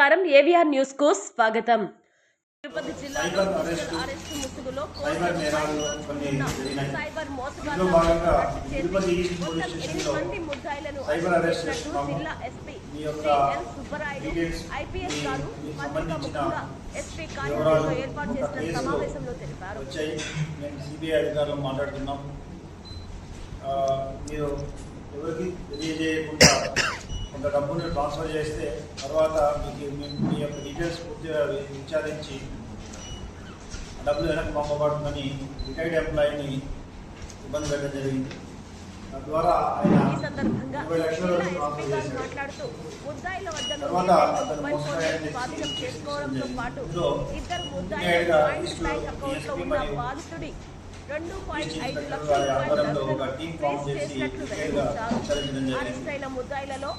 కేవీఆర్ న్యూస్కు స్వాగతం. తిరుపతి జిల్లాలో అరెస్టు, ముసుగులో సైబర్ మంది ముద్దాయిలను. జిల్లా ఎస్పీ సుబ్బరాయుడు ఐపీఎస్ గారు పత్రికా ఎస్పీ కార్యాలయంలో ఏర్పాటు చేసిన సమావేశంలో తెలిపారు. సిబిఐ అధికారులు మాట్లాడుతున్నాం. మీరు ఎవరికి తెలియజేయకుండా కొంత డబ్బును ట్రాన్స్ఫర్ చేస్తే తర్వాత మీకు మీ- యొక్క డీటెయిల్స్ పూర్తిగా విచారించి డబ్బులు వెనక్కి పంపబడుతుందని రిటైర్డ్ ఎంప్లాయీని ఇబ్బంది పెట్టడం జరిగింది. తద్వారా ఆయన ఇరవై లక్షల వరకు ట్రాన్స్ఫర్ తర్వాత అతను ఇందులో రెండు పాయింట్ ఐదు లక్షల. అరెస్ట్ అయిన ముద్దాయిలలో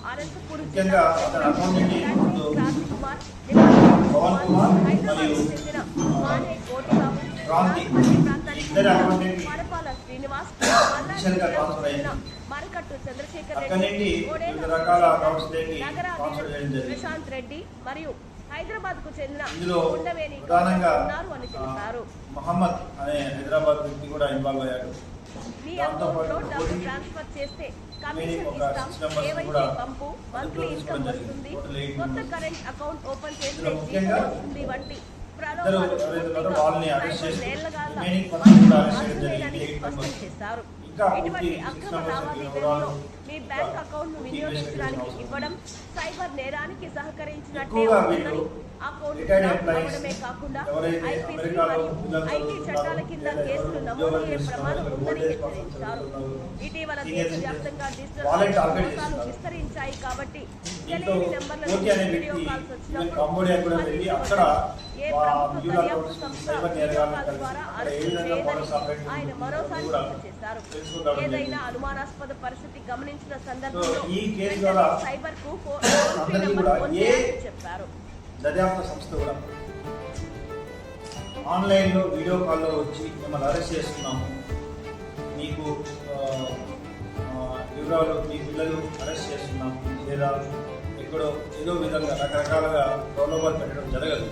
ముందు క్రాంతి కుమార్ హైదరాబాద్ చెందిన మానే కోటిబాబు ప్రాంతానికి మడపాల శ్రీనివాస్. మరకట్టు చంద్రశేఖర్ రెడ్డి కోడేల వివిధ రకాల అకౌంట్స్లోకి నగర ట్రాన్స్ఫర్ చేయడం జరిగింది. ప్రశాంత్ రెడ్డి మరియు హైదరాబాద్కు చెందిన ప్రధానంగా ఉన్నారు అని తెలిపారు మహమ్మద్ అనే హైదరాబాద్ వ్యక్తి కూడా ఇన్వాల్వ్ అయ్యాడు. మీ దాంతో అకౌంట్లో పాటు డబ్బు ట్రాన్స్ఫర్ చేస్తే కమిషన్ ఇస్తాం. కేవైసీ పంపు మంత్లీ ఇన్కమ్ వస్తుంది కొత్త. కరెంట్ అకౌంట్ ఓపెన్ చేస్తే జీతం వస్తుంది వంటి ప్రలోభాలు స్పష్టం. చేశారు. ఇటువంటి అక్రమ లావాదేవీలలో మీ బ్యాంక్ అకౌంట్ను వినియోగించడానికి ఇవ్వడం సైబర్ నేరానికి సహకరించినట్టే ఉంటుందని బ్లాక్ employees అవ్వడమే కాకుండా ఐపీసీ మరియు ఐటీ చట్టాల కింద కేసులు ఎవరు నమోదు ఉద్యోగాలు అయ్యే ప్రమాదం ఉందని హెచ్చరించారు. ఇటీవల దేశవ్యాప్తంగా డిజిటల్ మోసాలు. దీంతో కోటి అనే వ్యక్తి కంబోడియా కూడా వెళ్ళి అక్కడ సైబర్ ద్వారా కలిసి ఏ అరెస్టు విధంగా ఆపరేట్ కూడా ఏదైనా. అనుమానాస్పద పరిస్థితి గమనించిన సందర్భంలో ఈ కేసు ద్వారా సైబర్కు చెప్పారు. దర్యాప్తు సంస్థ కూడా ఆన్లైన్లో వీడియో కాల్లో వచ్చి మిమ్మల్ని అరెస్ట్ చేస్తున్నాము. మీకు వివరాలు మీ పిల్లలు అరెస్ట్ చేస్తున్నాము. లేదా కూడా ఏదో విధంగా రకరకాలుగా ప్రలోభాలు పెట్టడం జరగదు.